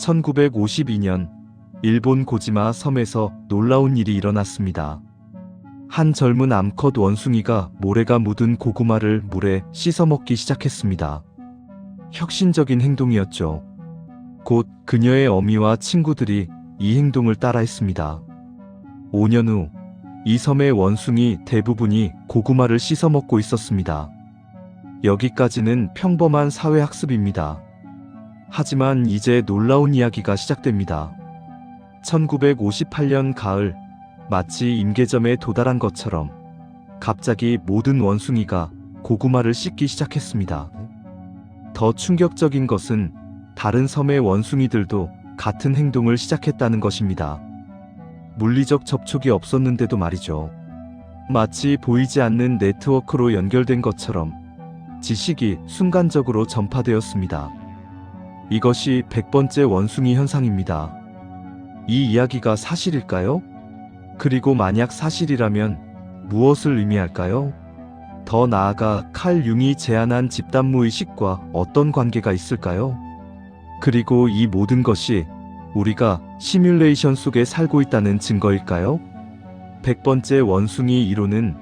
1952년 일본 고지마 섬에서 놀라운 일이 일어났습니다. 한 젊은 암컷 원숭이가 모래가 묻은 고구마를 물에 씻어 먹기 시작했습니다. 혁신적인 행동이었죠. 곧 그녀의 어미와 친구들이 이 행동을 따라했습니다. 5년 후, 이 섬의 원숭이 대부분이 고구마를 씻어 먹고 있었습니다. 여기까지는 평범한 사회학습입니다. 하지만 이제 놀라운 이야기가 시작됩니다. 1958년 가을, 마치 임계점에 도달한 것처럼 갑자기 모든 원숭이가 고구마를 씻기 시작했습니다. 더 충격적인 것은 다른 섬의 원숭이들도 같은 행동을 시작했다는 것입니다. 물리적 접촉이 없었는데도 말이죠. 마치 보이지 않는 네트워크로 연결된 것처럼 지식이 순간적으로 전파되었습니다. 이것이 100번째 원숭이 현상입니다. 이 이야기가 사실일까요? 그리고 만약 사실이라면 무엇을 의미할까요? 더 나아가 칼 융이 제안한 집단무의식과 어떤 관계가 있을까요? 그리고 이 모든 것이 우리가 시뮬레이션 속에 살고 있다는 증거일까요? 100번째 원숭이 이론은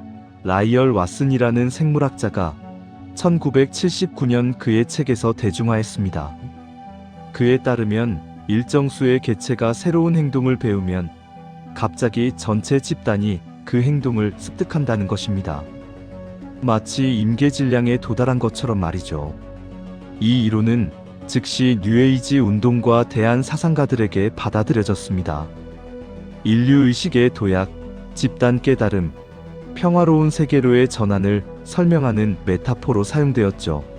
라이얼 왓슨이라는 생물학자가 1979년 그의 책에서 대중화했습니다. 그에 따르면 일정 수의 개체가 새로운 행동을 배우면 갑자기 전체 집단이 그 행동을 습득한다는 것입니다. 마치 임계질량에 도달한 것처럼 말이죠. 이 이론은 즉시 뉴에이지 운동과 대한 사상가들에게 받아들여졌습니다. 인류 의식의 도약, 집단 깨달음, 평화로운 세계로의 전환을 설명하는 메타포로 사용되었죠.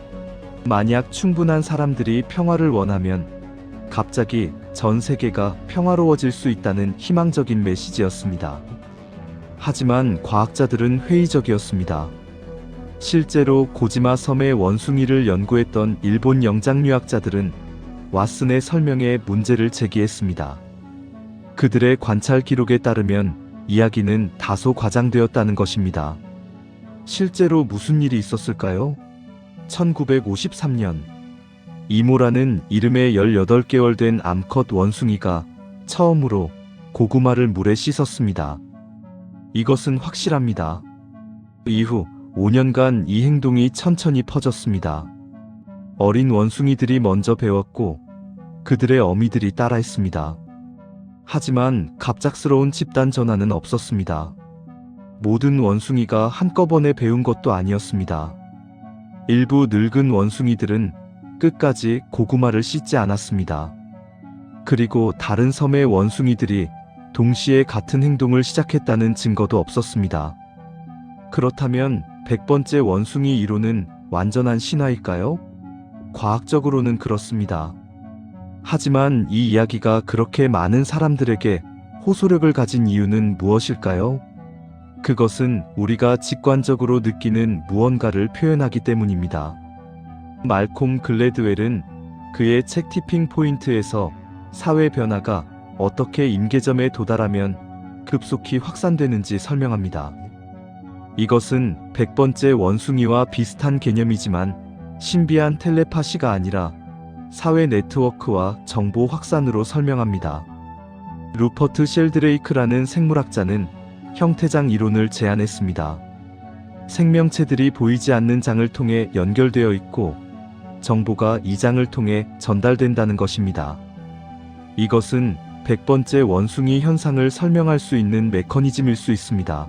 만약 충분한 사람들이 평화를 원하면 갑자기 전 세계가 평화로워질 수 있다는 희망적인 메시지였습니다. 하지만 과학자들은 회의적이었습니다. 실제로 고지마 섬의 원숭이를 연구했던 일본 영장류학자들은 왓슨의 설명에 문제를 제기했습니다. 그들의 관찰 기록에 따르면 이야기는 다소 과장되었다는 것입니다. 실제로 무슨 일이 있었을까요? 1953년 이모라는 이름의 18개월 된 암컷 원숭이가 처음으로 고구마를 물에 씻었습니다. 이것은 확실합니다. 이후 5년간 이 행동이 천천히 퍼졌습니다. 어린 원숭이들이 먼저 배웠고 그들의 어미들이 따라했습니다. 하지만 갑작스러운 집단 전환은 없었습니다. 모든 원숭이가 한꺼번에 배운 것도 아니었습니다. 일부 늙은 원숭이들은 끝까지 고구마를 씻지 않았습니다. 그리고 다른 섬의 원숭이들이 동시에 같은 행동을 시작했다는 증거도 없었습니다. 그렇다면 100번째 원숭이 이론은 완전한 신화일까요? 과학적으로는 그렇습니다. 하지만 이 이야기가 그렇게 많은 사람들에게 호소력을 가진 이유는 무엇일까요? 그것은 우리가 직관적으로 느끼는 무언가를 표현하기 때문입니다. 말콤 글래드웰은 그의 책 티핑 포인트에서 사회 변화가 어떻게 임계점에 도달하면 급속히 확산되는지 설명합니다. 이것은 100번째 원숭이와 비슷한 개념이지만 신비한 텔레파시가 아니라 사회 네트워크와 정보 확산으로 설명합니다. 루퍼트 셸드레이크라는 생물학자는 형태장 이론을 제안했습니다. 생명체들이 보이지 않는 장을 통해 연결되어 있고 정보가 이 장을 통해 전달된다는 것입니다. 이것은 100번째 원숭이 현상을 설명할 수 있는 메커니즘일 수 있습니다.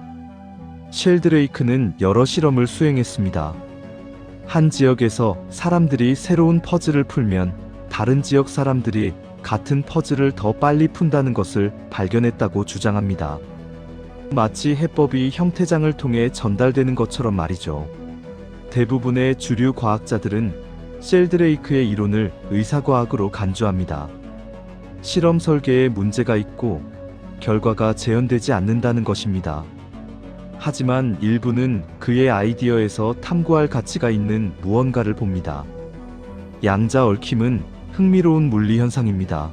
셸드레이크는 여러 실험을 수행했습니다. 한 지역에서 사람들이 새로운 퍼즐을 풀면 다른 지역 사람들이 같은 퍼즐을 더 빨리 푼다는 것을 발견했다고 주장합니다. 마치 해법이 형태장을 통해 전달되는 것처럼 말이죠. 대부분의 주류 과학자들은 셀드레이크의 이론을 의사과학으로 간주합니다. 실험 설계에 문제가 있고 결과가 재현되지 않는다는 것입니다. 하지만 일부는 그의 아이디어에서 탐구할 가치가 있는 무언가를 봅니다. 양자 얽힘은 흥미로운 물리 현상입니다.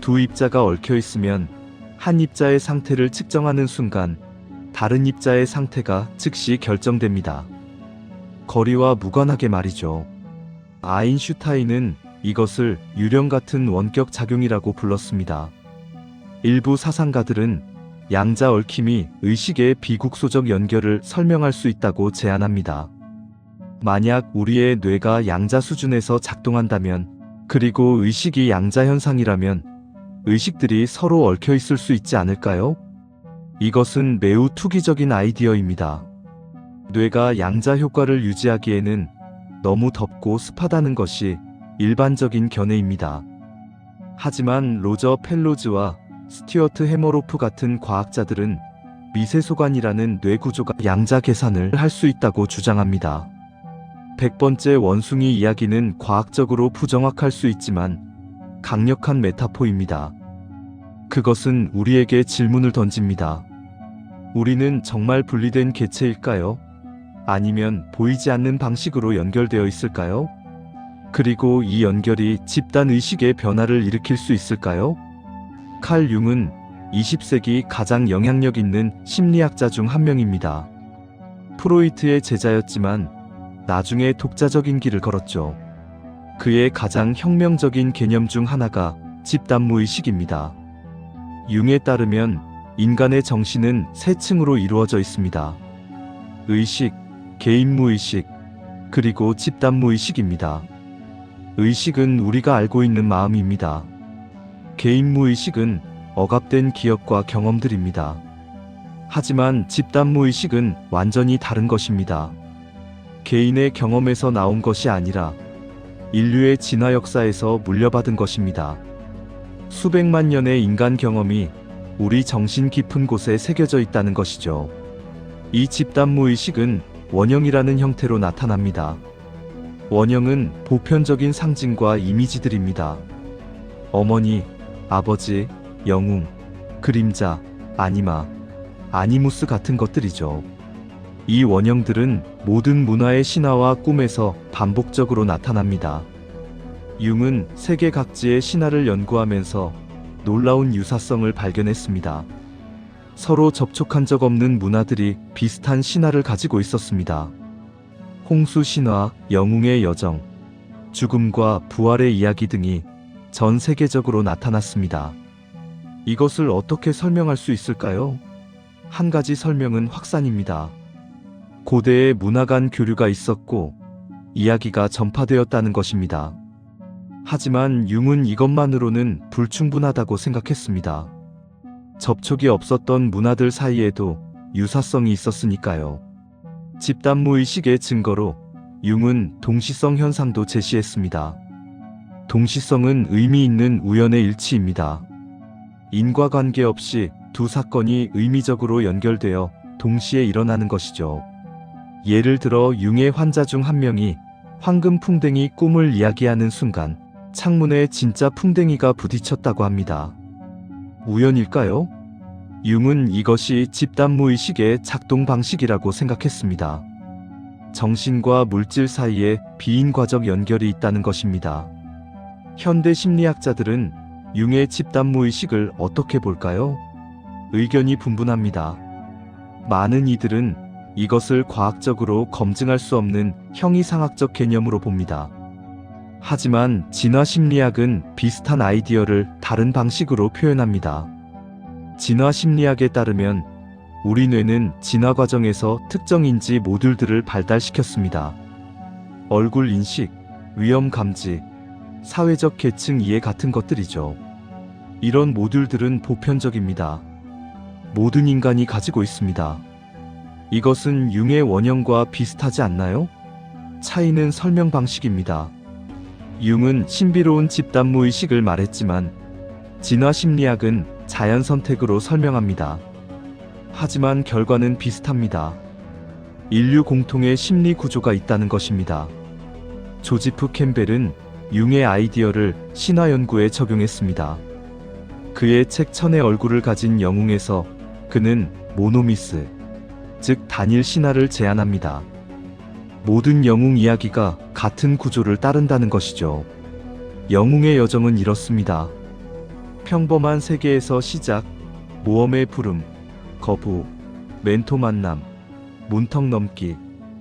두 입자가 얽혀 있으면 한 입자의 상태를 측정하는 순간 다른 입자의 상태가 즉시 결정됩니다. 거리와 무관하게 말이죠. 아인슈타인은 이것을 유령 같은 원격 작용이라고 불렀습니다. 일부 사상가들은 양자 얽힘이 의식의 비국소적 연결을 설명할 수 있다고 제안합니다. 만약 우리의 뇌가 양자 수준에서 작동한다면, 그리고 의식이 양자 현상이라면, 의식들이 서로 얽혀 있을 수 있지 않을까요? 이것은 매우 투기적인 아이디어입니다. 뇌가 양자 효과를 유지하기에는 너무 덥고 습하다는 것이 일반적인 견해입니다. 하지만 로저 펠로즈와 스튜어트 해머로프 같은 과학자들은 미세소관이라는 뇌 구조가 양자 계산을 할 수 있다고 주장합니다. 100번째 원숭이 이야기는 과학적으로 부정확할 수 있지만 강력한 메타포입니다. 그것은 우리에게 질문을 던집니다. 우리는 정말 분리된 개체일까요? 아니면 보이지 않는 방식으로 연결되어 있을까요? 그리고 이 연결이 집단 의식의 변화를 일으킬 수 있을까요? 칼 융은 20세기 가장 영향력 있는 심리학자 중 한 명입니다. 프로이트의 제자였지만 나중에 독자적인 길을 걸었죠. 그의 가장 혁명적인 개념 중 하나가 집단무의식입니다. 융에 따르면 인간의 정신은 세 층으로 이루어져 있습니다. 의식, 개인 무의식, 그리고 집단 무의식입니다. 의식은 우리가 알고 있는 마음입니다. 개인 무의식은 억압된 기억과 경험들입니다. 하지만 집단 무의식은 완전히 다른 것입니다. 개인의 경험에서 나온 것이 아니라 인류의 진화 역사에서 물려받은 것입니다. 수백만 년의 인간 경험이 우리 정신 깊은 곳에 새겨져 있다는 것이죠. 이 집단 무의식은 원형이라는 형태로 나타납니다. 원형은 보편적인 상징과 이미지들입니다. 어머니, 아버지, 영웅, 그림자, 아니마, 아니무스 같은 것들이죠. 이 원형들은 모든 문화의 신화와 꿈에서 반복적으로 나타납니다. 융은 세계 각지의 신화를 연구하면서 놀라운 유사성을 발견했습니다. 서로 접촉한 적 없는 문화들이 비슷한 신화를 가지고 있었습니다. 홍수 신화, 영웅의 여정, 죽음과 부활의 이야기 등이 전 세계적으로 나타났습니다. 이것을 어떻게 설명할 수 있을까요? 한 가지 설명은 확산입니다. 고대에 문화 간 교류가 있었고 이야기가 전파되었다는 것입니다. 하지만 융은 이것만으로는 불충분하다고 생각했습니다. 접촉이 없었던 문화들 사이에도 유사성이 있었으니까요. 집단무의식의 증거로 융은 동시성 현상도 제시했습니다. 동시성은 의미 있는 우연의 일치입니다. 인과관계 없이 두 사건이 의미적으로 연결되어 동시에 일어나는 것이죠. 예를 들어 융의 환자 중 한 명이 황금 풍뎅이 꿈을 이야기하는 순간 창문에 진짜 풍뎅이가 부딪혔다고 합니다. 우연일까요? 융은 이것이 집단 무의식의 작동 방식이라고 생각했습니다. 정신과 물질 사이에 비인과적 연결이 있다는 것입니다. 현대 심리학자들은 융의 집단 무의식을 어떻게 볼까요? 의견이 분분합니다. 많은 이들은 이것을 과학적으로 검증할 수 없는 형이상학적 개념으로 봅니다. 하지만 진화 심리학은 비슷한 아이디어를 다른 방식으로 표현합니다. 진화 심리학에 따르면 우리 뇌는 진화 과정에서 특정 인지 모듈들을 발달시켰습니다. 얼굴 인식, 위험 감지, 사회적 계층 이해 같은 것들이죠. 이런 모듈들은 보편적입니다. 모든 인간이 가지고 있습니다. 이것은 융의 원형과 비슷하지 않나요? 차이는 설명 방식입니다. 융은 신비로운 집단 무의식을 말했지만 진화 심리학은 자연 선택으로 설명합니다. 하지만 결과는 비슷합니다. 인류 공통의 심리 구조가 있다는 것입니다. 조지프 캠벨은 융의 아이디어를 신화 연구에 적용했습니다. 그의 책 천의 얼굴을 가진 영웅에서 그는 모노미스, 즉 단일 신화를 제안합니다. 모든 영웅 이야기가 같은 구조를 따른다는 것이죠. 영웅의 여정은 이렇습니다. 평범한 세계에서 시작, 모험의 부름, 거부, 멘토 만남, 문턱 넘기,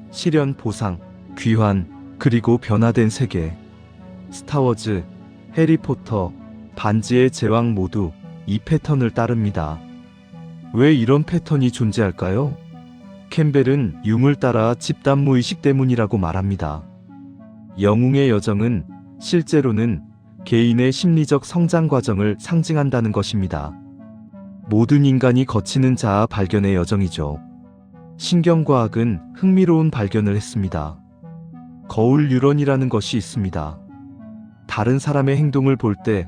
시련 보상, 귀환, 그리고 변화된 세계. 스타워즈, 해리포터, 반지의 제왕 모두 이 패턴을 따릅니다. 왜 이런 패턴이 존재할까요? 캠벨은 융을 따라 집단 무의식 때문이라고 말합니다. 영웅의 여정은 실제로는 개인의 심리적 성장 과정을 상징한다는 것입니다. 모든 인간이 거치는 자아 발견의 여정이죠. 신경과학은 흥미로운 발견을 했습니다. 거울 유런이라는 것이 있습니다. 다른 사람의 행동을 볼 때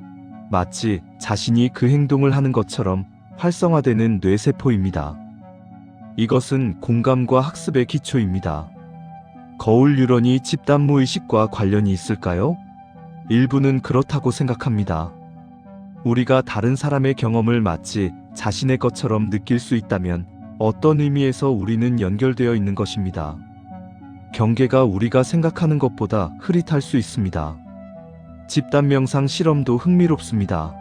마치 자신이 그 행동을 하는 것처럼 활성화되는 뇌세포입니다. 이것은 공감과 학습의 기초입니다. 거울 유런이 집단 무의식과 관련이 있을까요? 일부는 그렇다고 생각합니다. 우리가 다른 사람의 경험을 마치 자신의 것처럼 느낄 수 있다면 어떤 의미에서 우리는 연결되어 있는 것입니다. 경계가 우리가 생각하는 것보다 흐릿할 수 있습니다. 집단 명상 실험도 흥미롭습니다.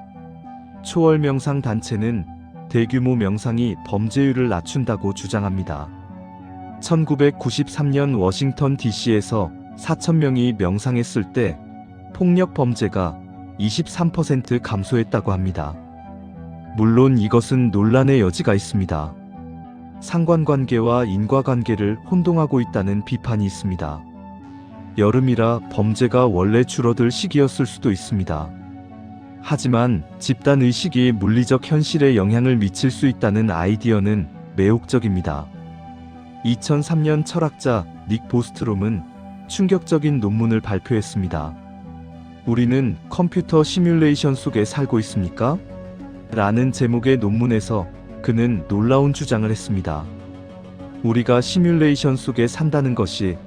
초월 명상 단체는 대규모 명상이 범죄율을 낮춘다고 주장합니다. 1993년 워싱턴 DC에서 4,000명이 명상했을 때 폭력 범죄가 23% 감소했다고 합니다. 물론 이것은 논란의 여지가 있습니다. 상관관계와 인과관계를 혼동하고 있다는 비판이 있습니다. 여름이라 범죄가 원래 줄어들 시기였을 수도 있습니다. 하지만 집단 의식이 물리적 현실에 영향을 미칠 수 있다는 아이디어는 매혹적입니다. 2003년 철학자 닉 보스트롬은 충격적인 논문을 발표했습니다. 우리는 컴퓨터 시뮬레이션 속에 살고 있습니까? 라는 제목의 논문에서 그는 놀라운 주장을 했습니다. 우리가 시뮬레이션 속에 산다는 것이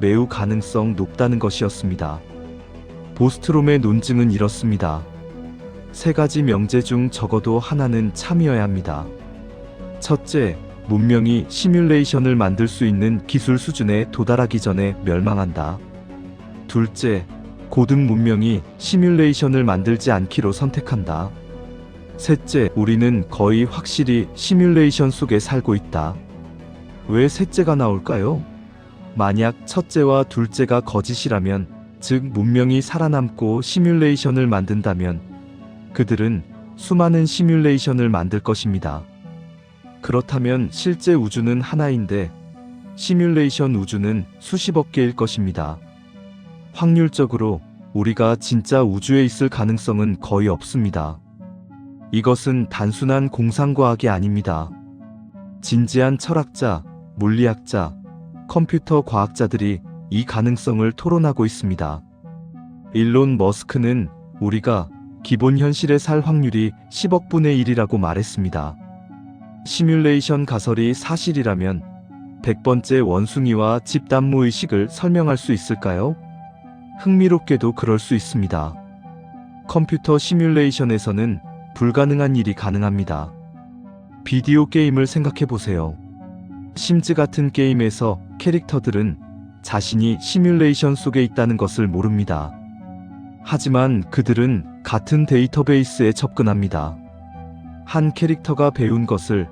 매우 가능성 높다는 것이었습니다. 보스트롬의 논증은 이렇습니다. 세 가지 명제 중 적어도 하나는 참이어야 합니다. 첫째, 문명이 시뮬레이션을 만들 수 있는 기술 수준에 도달하기 전에 멸망한다. 둘째, 고등 문명이 시뮬레이션을 만들지 않기로 선택한다. 셋째, 우리는 거의 확실히 시뮬레이션 속에 살고 있다. 왜 셋째가 나올까요? 만약 첫째와 둘째가 거짓이라면, 즉 문명이 살아남고 시뮬레이션을 만든다면, 그들은 수많은 시뮬레이션을 만들 것입니다. 그렇다면 실제 우주는 하나인데, 시뮬레이션 우주는 수십억 개일 것입니다. 확률적으로 우리가 진짜 우주에 있을 가능성은 거의 없습니다. 이것은 단순한 공상과학이 아닙니다. 진지한 철학자, 물리학자, 컴퓨터 과학자들이 이 가능성을 토론하고 있습니다. 일론 머스크는 우리가 기본 현실에 살 확률이 10억 분의 1이라고 말했습니다. 시뮬레이션 가설이 사실이라면 100번째 원숭이와 집단무 의식을 설명할 수 있을까요? 흥미롭게도 그럴 수 있습니다. 컴퓨터 시뮬레이션에서는 불가능한 일이 가능합니다. 비디오 게임을 생각해 보세요. 심즈 같은 게임에서 캐릭터들은 자신이 시뮬레이션 속에 있다는 것을 모릅니다. 하지만 그들은 같은 데이터베이스에 접근합니다. 한 캐릭터가 배운 것을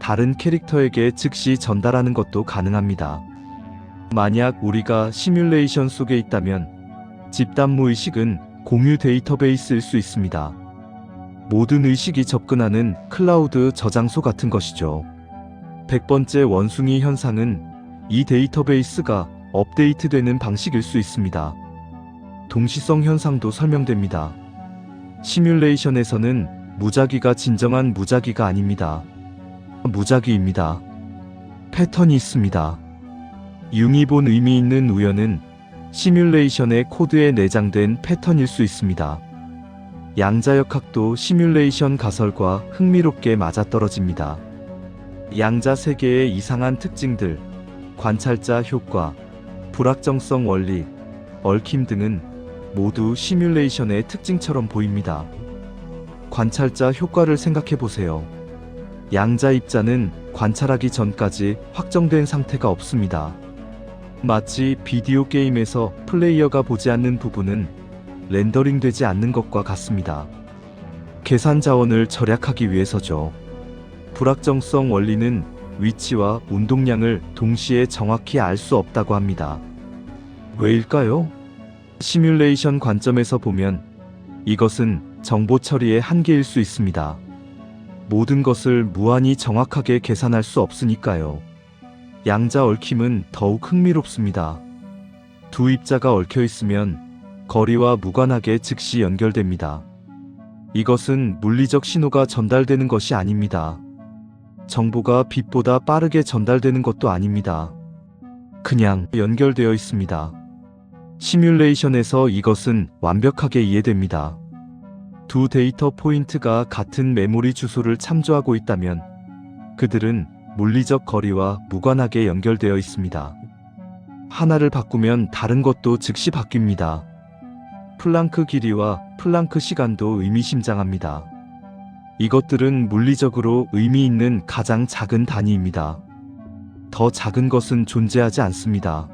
다른 캐릭터에게 즉시 전달하는 것도 가능합니다. 만약 우리가 시뮬레이션 속에 있다면 집단 무 의식은 공유 데이터베이스일 수 있습니다. 모든 의식이 접근하는 클라우드 저장소 같은 것이죠. 100번째 원숭이 현상은 이 데이터베이스가 업데이트되는 방식일 수 있습니다. 동시성 현상도 설명됩니다. 시뮬레이션에서는 무작위가 진정한 무작위가 아닙니다. 무작위입니다. 패턴이 있습니다. 융이 본 의미 있는 우연은 시뮬레이션의 코드에 내장된 패턴일 수 있습니다. 양자역학도 시뮬레이션 가설과 흥미롭게 맞아떨어집니다. 양자 세계의 이상한 특징들, 관찰자 효과, 불확정성 원리, 얽힘 등은 모두 시뮬레이션의 특징처럼 보입니다. 관찰자 효과를 생각해 보세요. 양자 입자는 관찰하기 전까지 확정된 상태가 없습니다. 마치 비디오 게임에서 플레이어가 보지 않는 부분은 렌더링 되지 않는 것과 같습니다. 계산 자원을 절약하기 위해서죠. 불확정성 원리는 위치와 운동량을 동시에 정확히 알 수 없다고 합니다. 왜일까요? 시뮬레이션 관점에서 보면 이것은 정보 처리의 한계일 수 있습니다. 모든 것을 무한히 정확하게 계산할 수 없으니까요. 양자 얽힘은 더욱 흥미롭습니다. 두 입자가 얽혀 있으면 거리와 무관하게 즉시 연결됩니다. 이것은 물리적 신호가 전달되는 것이 아닙니다. 정보가 빛보다 빠르게 전달되는 것도 아닙니다. 그냥 연결되어 있습니다. 시뮬레이션에서 이것은 완벽하게 이해됩니다. 두 데이터 포인트가 같은 메모리 주소를 참조하고 있다면 그들은 물리적 거리와 무관하게 연결되어 있습니다. 하나를 바꾸면 다른 것도 즉시 바뀝니다. 플랑크 길이와 플랑크 시간도 의미심장합니다. 이것들은 물리적으로 의미 있는 가장 작은 단위입니다. 더 작은 것은 존재하지 않습니다.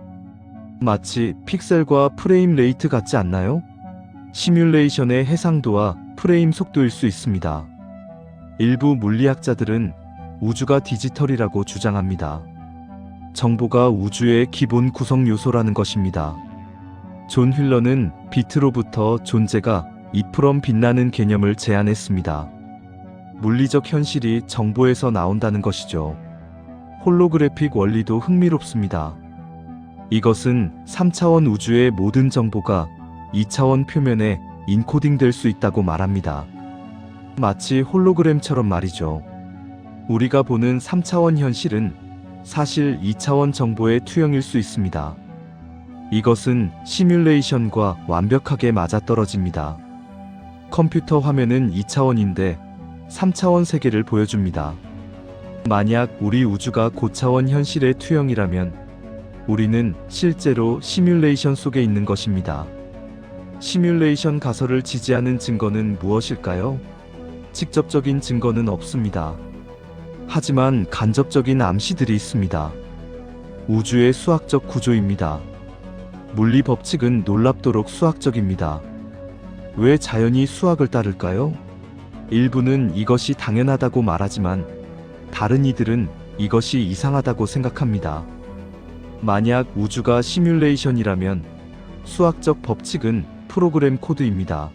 마치 픽셀과 프레임 레이트 같지 않나요? 시뮬레이션의 해상도와 프레임 속도일 수 있습니다. 일부 물리학자들은 우주가 디지털이라고 주장합니다. 정보가 우주의 기본 구성 요소라는 것입니다. 존 휠러는 비트로부터 존재가 이프럼 빛나는 개념을 제안했습니다. 물리적 현실이 정보에서 나온다는 것이죠. 홀로그래픽 원리도 흥미롭습니다. 이것은 3차원 우주의 모든 정보가 2차원 표면에 인코딩 될 수 있다고 말합니다. 마치 홀로그램처럼 말이죠. 우리가 보는 3차원 현실은 사실 2차원 정보의 투영일 수 있습니다. 이것은 시뮬레이션과 완벽하게 맞아떨어집니다. 컴퓨터 화면은 2차원인데 3차원 세계를 보여줍니다. 만약 우리 우주가 고차원 현실의 투영이라면 우리는 실제로 시뮬레이션 속에 있는 것입니다. 시뮬레이션 가설을 지지하는 증거는 무엇일까요? 직접적인 증거는 없습니다. 하지만 간접적인 암시들이 있습니다. 우주의 수학적 구조입니다. 물리 법칙은 놀랍도록 수학적입니다. 왜 자연이 수학을 따를까요? 일부는 이것이 당연하다고 말하지만 다른 이들은 이것이 이상하다고 생각합니다. 만약 우주가 시뮬레이션이라면 수학적 법칙은 프로그램 코드입니다.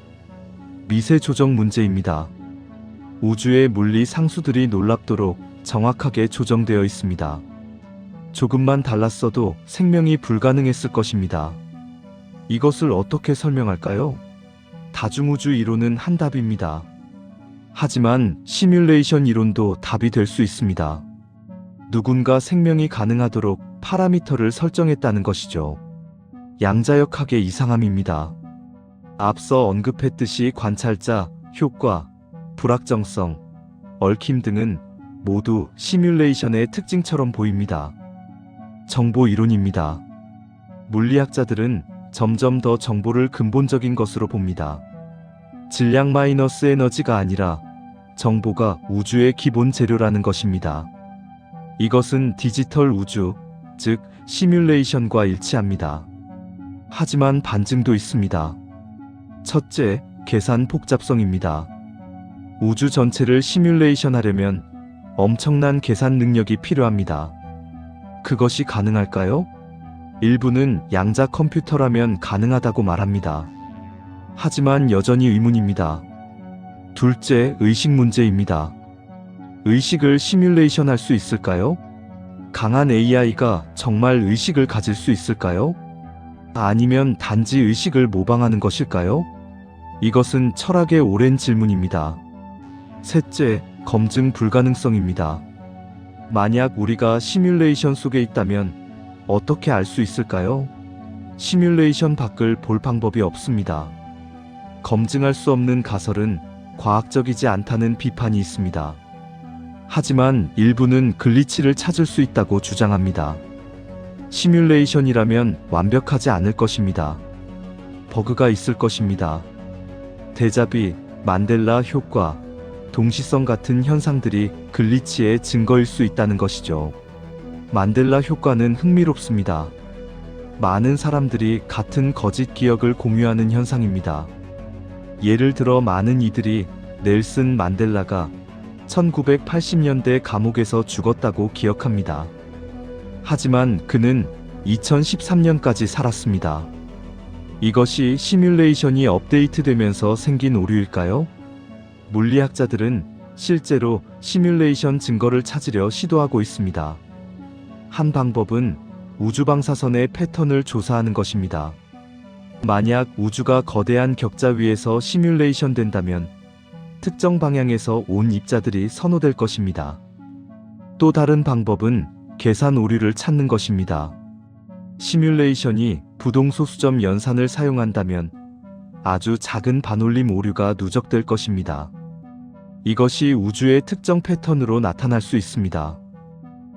미세 조정 문제입니다. 우주의 물리 상수들이 놀랍도록 정확하게 조정되어 있습니다. 조금만 달랐어도 생명이 불가능했을 것입니다. 이것을 어떻게 설명할까요? 다중우주 이론은 한 답입니다. 하지만 시뮬레이션 이론도 답이 될 수 있습니다. 누군가 생명이 가능하도록 파라미터를 설정했다는 것이죠. 양자역학의 이상함입니다. 앞서 언급했듯이 관찰자, 효과, 불확정성, 얽힘 등은 모두 시뮬레이션의 특징처럼 보입니다. 정보 이론입니다. 물리학자들은 점점 더 정보를 근본적인 것으로 봅니다. 질량 마이너스 에너지가 아니라 정보가 우주의 기본 재료라는 것입니다. 이것은 디지털 우주, 즉 시뮬레이션과 일치합니다. 하지만 반증도 있습니다. 첫째, 계산 복잡성입니다. 우주 전체를 시뮬레이션 하려면 엄청난 계산 능력이 필요합니다. 그것이 가능할까요? 일부는 양자 컴퓨터라면 가능하다고 말합니다. 하지만 여전히 의문입니다. 둘째, 의식 문제입니다. 의식을 시뮬레이션 할 수 있을까요? 강한 AI가 정말 의식을 가질 수 있을까요? 아니면 단지 의식을 모방하는 것일까요? 이것은 철학의 오랜 질문입니다. 셋째, 검증 불가능성입니다. 만약 우리가 시뮬레이션 속에 있다면 어떻게 알 수 있을까요? 시뮬레이션 밖을 볼 방법이 없습니다. 검증할 수 없는 가설은 과학적이지 않다는 비판이 있습니다. 하지만 일부는 글리치를 찾을 수 있다고 주장합니다. 시뮬레이션이라면 완벽하지 않을 것입니다. 버그가 있을 것입니다. 데자비, 만델라 효과, 동시성 같은 현상들이 글리치의 증거일 수 있다는 것이죠. 만델라 효과는 흥미롭습니다. 많은 사람들이 같은 거짓 기억을 공유하는 현상입니다. 예를 들어 많은 이들이 넬슨 만델라가 1980년대 감옥에서 죽었다고 기억합니다. 하지만 그는 2013년까지 살았습니다. 이것이 시뮬레이션이 업데이트되면서 생긴 오류일까요? 물리학자들은 실제로 시뮬레이션 증거를 찾으려 시도하고 있습니다. 한 방법은 우주방사선의 패턴을 조사하는 것입니다. 만약 우주가 거대한 격자 위에서 시뮬레이션 된다면 특정 방향에서 온 입자들이 선호될 것입니다. 또 다른 방법은 계산 오류를 찾는 것입니다. 시뮬레이션이 부동소수점 연산을 사용한다면 아주 작은 반올림 오류가 누적될 것입니다. 이것이 우주의 특정 패턴으로 나타날 수 있습니다.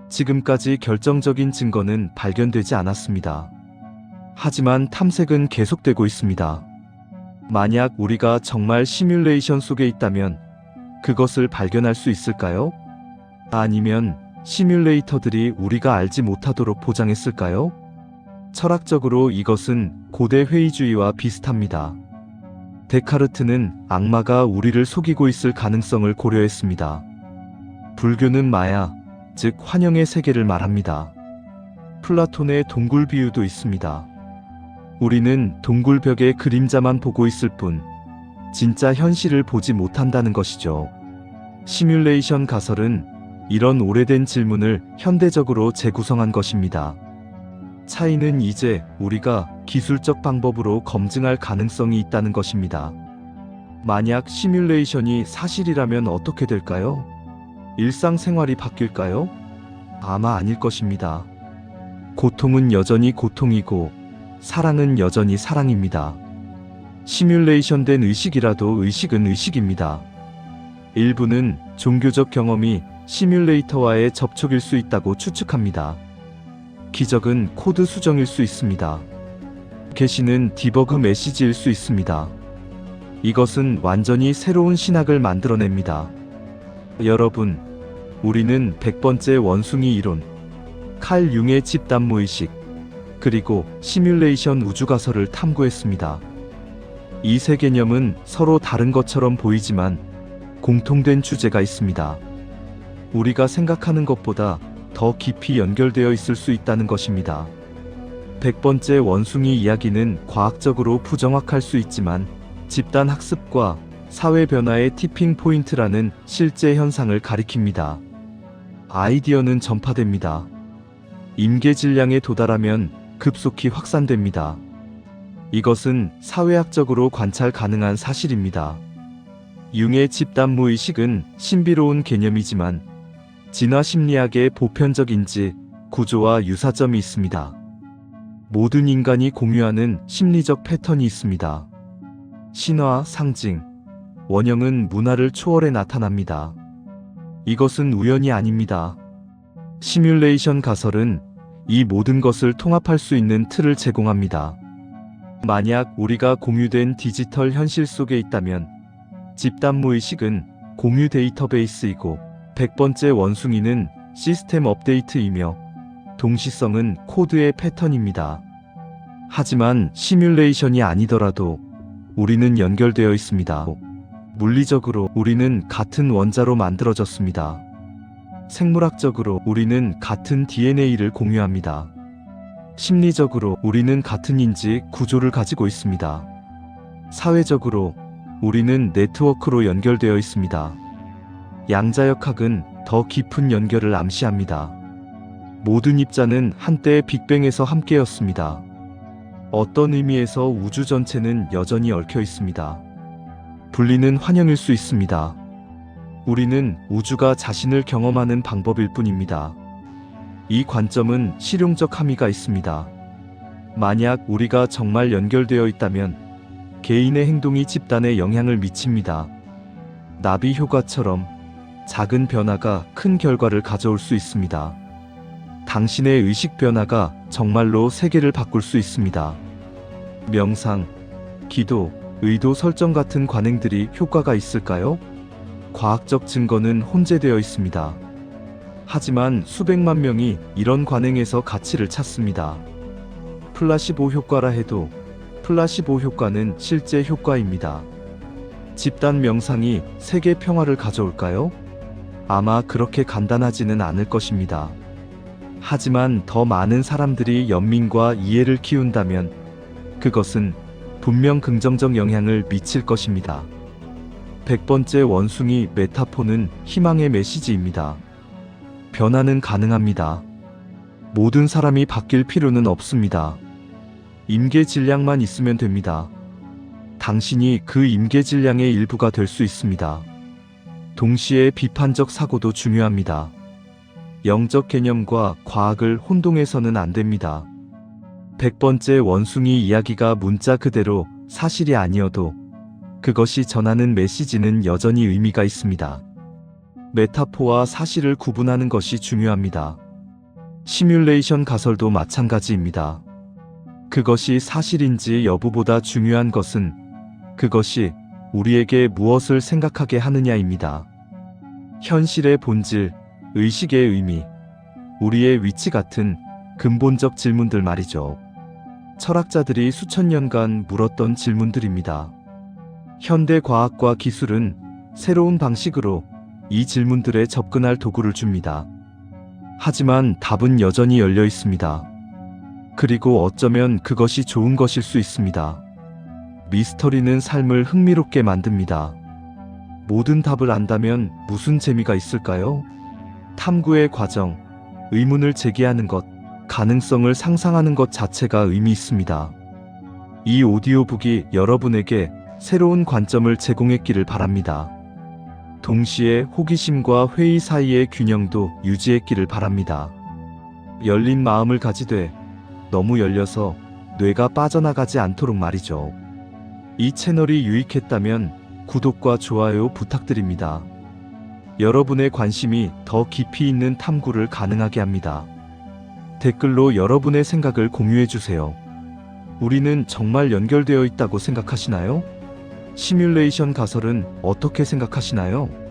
지금까지 결정적인 증거는 발견되지 않았습니다. 하지만 탐색은 계속되고 있습니다. 만약 우리가 정말 시뮬레이션 속에 있다면 그것을 발견할 수 있을까요? 아니면 시뮬레이터들이 우리가 알지 못하도록 포장했을까요? 철학적으로 이것은 고대 회의주의와 비슷합니다. 데카르트는 악마가 우리를 속이고 있을 가능성을 고려했습니다. 불교는 마야, 즉 환영의 세계를 말합니다. 플라톤의 동굴 비유도 있습니다. 우리는 동굴벽의 그림자만 보고 있을 뿐, 진짜 현실을 보지 못한다는 것이죠. 시뮬레이션 가설은 이런 오래된 질문을 현대적으로 재구성한 것입니다. 차이는 이제 우리가 기술적 방법으로 검증할 가능성이 있다는 것입니다. 만약 시뮬레이션이 사실이라면 어떻게 될까요? 일상생활이 바뀔까요? 아마 아닐 것입니다. 고통은 여전히 고통이고 사랑은 여전히 사랑입니다. 시뮬레이션 된 의식이라도 의식은 의식입니다. 일부는 종교적 경험이 시뮬레이터와의 접촉일 수 있다고 추측합니다. 기적은 코드 수정일 수 있습니다. 계시는 디버그 메시지일 수 있습니다. 이것은 완전히 새로운 신학을 만들어냅니다. 여러분, 우리는 100번째 원숭이 이론, 칼 융의 집단 무의식, 그리고 시뮬레이션 우주가설을 탐구했습니다. 이 세 개념은 서로 다른 것처럼 보이지만 공통된 주제가 있습니다. 우리가 생각하는 것보다 더 깊이 연결되어 있을 수 있다는 것입니다. 100번째 원숭이 이야기는 과학적으로 부정확할 수 있지만 집단 학습과 사회 변화의 티핑 포인트라는 실제 현상을 가리킵니다. 아이디어는 전파됩니다. 임계 질량에 도달하면 급속히 확산됩니다. 이것은 사회학적으로 관찰 가능한 사실입니다. 융의 집단 무의식은 신비로운 개념이지만 진화 심리학의 보편적인지 구조와 유사점이 있습니다. 모든 인간이 공유하는 심리적 패턴이 있습니다. 신화, 상징, 원형은 문화를 초월해 나타납니다. 이것은 우연이 아닙니다. 시뮬레이션 가설은 이 모든 것을 통합할 수 있는 틀을 제공합니다. 만약 우리가 공유된 디지털 현실 속에 있다면 집단 무의식은 공유 데이터베이스이고 100번째 원숭이는 시스템 업데이트이며 동시성은 코드의 패턴입니다. 하지만 시뮬레이션이 아니더라도 우리는 연결되어 있습니다. 물리적으로 우리는 같은 원자로 만들어졌습니다. 생물학적으로 우리는 같은 DNA를 공유합니다. 심리적으로 우리는 같은 인지 구조를 가지고 있습니다. 사회적으로 우리는 네트워크로 연결되어 있습니다. 양자역학은 더 깊은 연결을 암시합니다. 모든 입자는 한때 빅뱅에서 함께였습니다. 어떤 의미에서 우주 전체는 여전히 얽혀 있습니다. 분리는 환영일 수 있습니다. 우리는 우주가 자신을 경험하는 방법일 뿐입니다. 이 관점은 실용적 함의가 있습니다. 만약 우리가 정말 연결되어 있다면 개인의 행동이 집단에 영향을 미칩니다. 나비 효과처럼 작은 변화가 큰 결과를 가져올 수 있습니다. 당신의 의식 변화가 정말로 세계를 바꿀 수 있습니다. 명상, 기도, 의도 설정 같은 관행들이 효과가 있을까요? 과학적 증거는 혼재되어 있습니다. 하지만 수백만 명이 이런 관행에서 가치를 찾습니다. 플라시보 효과라 해도 플라시보 효과는 실제 효과입니다. 집단 명상이 세계 평화를 가져올까요? 아마 그렇게 간단하지는 않을 것입니다. 하지만 더 많은 사람들이 연민과 이해를 키운다면 그것은 분명 긍정적 영향을 미칠 것입니다. 100번째 원숭이 메타포는 희망의 메시지입니다. 변화는 가능합니다. 모든 사람이 바뀔 필요는 없습니다. 임계 질량만 있으면 됩니다. 당신이 그 임계 질량의 일부가 될 수 있습니다. 동시에 비판적 사고도 중요합니다. 영적 개념과 과학을 혼동해서는 안 됩니다. 100번째 원숭이 이야기가 문자 그대로 사실이 아니어도 그것이 전하는 메시지는 여전히 의미가 있습니다. 메타포와 사실을 구분하는 것이 중요합니다. 시뮬레이션 가설도 마찬가지입니다. 그것이 사실인지 여부보다 중요한 것은 그것이 우리에게 무엇을 생각하게 하느냐입니다. 현실의 본질, 의식의 의미, 우리의 위치 같은 근본적 질문들 말이죠. 철학자들이 수천 년간 물었던 질문들입니다. 현대 과학과 기술은 새로운 방식으로 이 질문들에 접근할 도구를 줍니다. 하지만 답은 여전히 열려 있습니다. 그리고 어쩌면 그것이 좋은 것일 수 있습니다. 미스터리는 삶을 흥미롭게 만듭니다. 모든 답을 안다면 무슨 재미가 있을까요? 탐구의 과정, 의문을 제기하는 것, 가능성을 상상하는 것 자체가 의미 있습니다. 이 오디오북이 여러분에게 새로운 관점을 제공했기를 바랍니다. 동시에 호기심과 회의 사이의 균형도 유지했기를 바랍니다. 열린 마음을 가지되 너무 열려서 뇌가 빠져나가지 않도록 말이죠. 이 채널이 유익했다면 구독과 좋아요 부탁드립니다. 여러분의 관심이 더 깊이 있는 탐구를 가능하게 합니다. 댓글로 여러분의 생각을 공유해 주세요. 우리는 정말 연결되어 있다고 생각하시나요? 시뮬레이션 가설은 어떻게 생각하시나요?